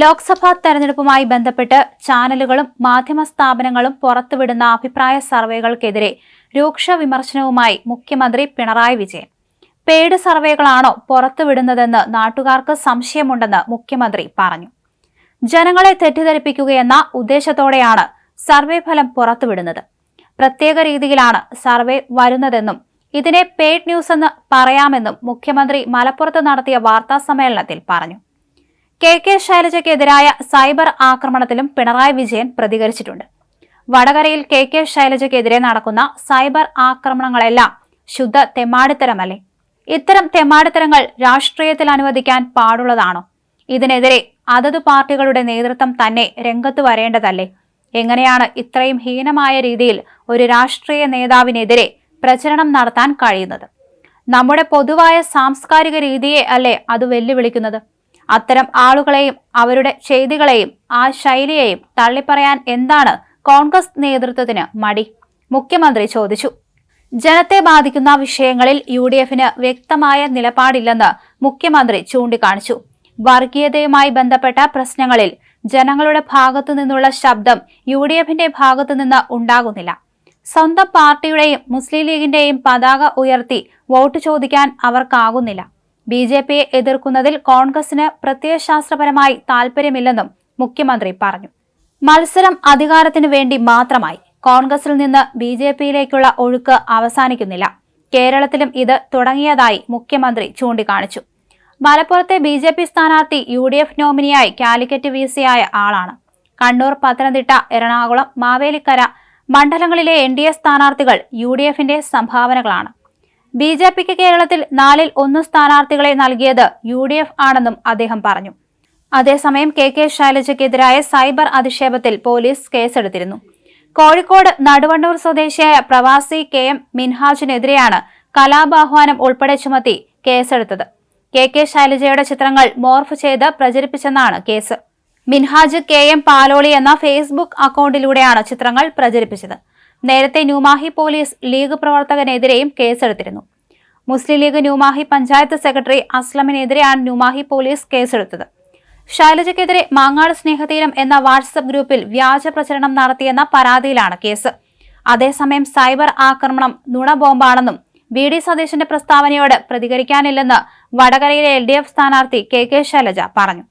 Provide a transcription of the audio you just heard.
ലോക്സഭാ തെരഞ്ഞെടുപ്പുമായി ബന്ധപ്പെട്ട് ചാനലുകളും മാധ്യമ സ്ഥാപനങ്ങളും പുറത്തുവിടുന്ന അഭിപ്രായ സർവേകൾക്കെതിരെ രൂക്ഷ വിമർശനവുമായി മുഖ്യമന്ത്രി പിണറായി വിജയൻ. പെയ്ഡ് സർവേകളാണോ പുറത്തുവിടുന്നതെന്ന് നാട്ടുകാർക്ക് സംശയമുണ്ടെന്ന് മുഖ്യമന്ത്രി പറഞ്ഞു. ജനങ്ങളെ തെറ്റിദ്ധരിപ്പിക്കുകയെന്ന ഉദ്ദേശത്തോടെയാണ് സർവേ ഫലം പുറത്തുവിടുന്നത്. പ്രത്യേക രീതിയിലാണ് സർവേ വരുന്നതെന്നും ഇതിനെ പെയ്ഡ് ന്യൂസ് എന്ന് പറയാമെന്നും മുഖ്യമന്ത്രി മലപ്പുറത്ത് നടത്തിയ വാർത്താ സമ്മേളനത്തിൽ പറഞ്ഞു. കെ കെ ശൈലജയ്ക്കെതിരായ സൈബർ ആക്രമണത്തിലും പിണറായി വിജയൻ പ്രതികരിച്ചിട്ടുണ്ട്. വടകരയിൽ കെ കെ ശൈലജയ്ക്കെതിരെ നടക്കുന്ന സൈബർ ആക്രമണങ്ങളെല്ലാം ശുദ്ധ തെമ്മാടിത്തരമല്ലേ? ഇത്തരം തെമ്മാടിത്തരങ്ങൾ രാഷ്ട്രീയത്തിൽ അനുവദിക്കാൻ പാടുള്ളതാണോ? ഇതിനെതിരെ അതത് പാർട്ടികളുടെ നേതൃത്വം തന്നെ രംഗത്ത് വരേണ്ടതല്ലേ? എങ്ങനെയാണ് ഇത്രയും ഹീനമായ രീതിയിൽ ഒരു രാഷ്ട്രീയ നേതാവിനെതിരെ പ്രചരണം നടത്താൻ കഴിയുന്നത്? നമ്മുടെ പൊതുവായ സാംസ്കാരിക രീതിയെ അല്ലേ അത് വെല്ലുവിളിക്കുന്നത്? അത്തരം ആളുകളെയും അവരുടെ ചെയ്തികളെയും ആ ശൈലിയെയും തള്ളിപ്പറയാൻ എന്താണ് കോൺഗ്രസ് നേതൃത്വത്തിന് മടി? മുഖ്യമന്ത്രി ചോദിച്ചു. ജനത്തെ ബാധിക്കുന്ന വിഷയങ്ങളിൽ യു ഡി എഫിന് വ്യക്തമായ നിലപാടില്ലെന്ന് മുഖ്യമന്ത്രി ചൂണ്ടിക്കാണിച്ചു. വർഗീയതയുമായി ബന്ധപ്പെട്ട പ്രശ്നങ്ങളിൽ ജനങ്ങളുടെ ഭാഗത്തു നിന്നുള്ള ശബ്ദം യു ഡി എഫിന്റെ ഭാഗത്തു നിന്ന് ഉണ്ടാകുന്നില്ല. സ്വന്തം പാർട്ടിയുടെയും മുസ്ലിം ലീഗിന്റെയും പതാക ഉയർത്തി വോട്ട് ചോദിക്കാൻ അവർക്കാകുന്നില്ല. ബി ജെ പിയെ എതിർക്കുന്നതിൽ കോൺഗ്രസിന് പ്രത്യയശാസ്ത്രപരമായി താൽപര്യമില്ലെന്നും മുഖ്യമന്ത്രി പറഞ്ഞു. മത്സരം അധികാരത്തിനു വേണ്ടി മാത്രമായി കോൺഗ്രസിൽ നിന്ന് ബി ജെ പിയിലേക്കുള്ള ഒഴുക്ക് അവസാനിക്കുന്നില്ല. കേരളത്തിലും ഇത് തുടങ്ങിയതായി മുഖ്യമന്ത്രി ചൂണ്ടിക്കാണിച്ചു. മലപ്പുറത്തെ ബി ജെ പി സ്ഥാനാർത്ഥി യു ഡി എഫ് നോമിനിയായി കാലിക്കറ്റ് വി സിയായ ആളാണ്. കണ്ണൂർ പത്തനംതിട്ട എറണാകുളം മാവേലിക്കര മണ്ഡലങ്ങളിലെ എൻ ഡി എ സ്ഥാനാർത്ഥികൾ യു ഡി എഫിന്റെ സംഭാവനകളാണ്. ബി ജെ പിക്ക് കേരളത്തിൽ നാലിൽ ഒന്ന് സ്ഥാനാർത്ഥികളെ നൽകിയത് യു ഡി എഫ് ആണെന്നും അദ്ദേഹം പറഞ്ഞു. അതേസമയം കെ കെ ശൈലജയ്ക്കെതിരായ സൈബർ അധിക്ഷേപത്തിൽ പോലീസ് കേസെടുത്തിരുന്നു. കോഴിക്കോട് നടുവണ്ണൂർ സ്വദേശിയായ പ്രവാസി കെ എം മിൻഹാജിനെതിരെയാണ് കലാപാഹ്വാനം ഉൾപ്പെടെ ചുമത്തി കേസെടുത്തത്. കെ കെ ശൈലജയുടെ ചിത്രങ്ങൾ മോർഫ് ചെയ്ത് പ്രചരിപ്പിച്ചെന്നാണ് case. Minhaj K M Paloli എന്ന ഫേസ്ബുക്ക് അക്കൗണ്ടിലൂടെയാണ് ചിത്രങ്ങൾ പ്രചരിപ്പിച്ചത്. നേരത്തെ ന്യൂമാഹി പോലീസ് ലീഗ് പ്രവർത്തകനെതിരെയും കേസെടുത്തിരുന്നു. മുസ്ലിം ലീഗ് ന്യൂമാഹി പഞ്ചായത്ത് സെക്രട്ടറി അസ്ലമിനെതിരെയാണ് ന്യൂമാഹി പോലീസ് കേസെടുത്തത്. ശൈലജയ്ക്കെതിരെ മാങ്ങാട് സ്നേഹതീരം എന്ന വാട്സപ്പ് ഗ്രൂപ്പിൽ വ്യാജ പ്രചരണം നടത്തിയെന്ന പരാതിയിലാണ് കേസ്. അതേസമയം സൈബർ ആക്രമണം നുണ ബോംബാണെന്നും വി ഡി സതീശന്റെ പ്രസ്താവനയോട് പ്രതികരിക്കാനില്ലെന്ന് വടകരയിലെ എൽ ഡി എഫ് സ്ഥാനാർത്ഥി കെ കെ ശൈലജ പറഞ്ഞു.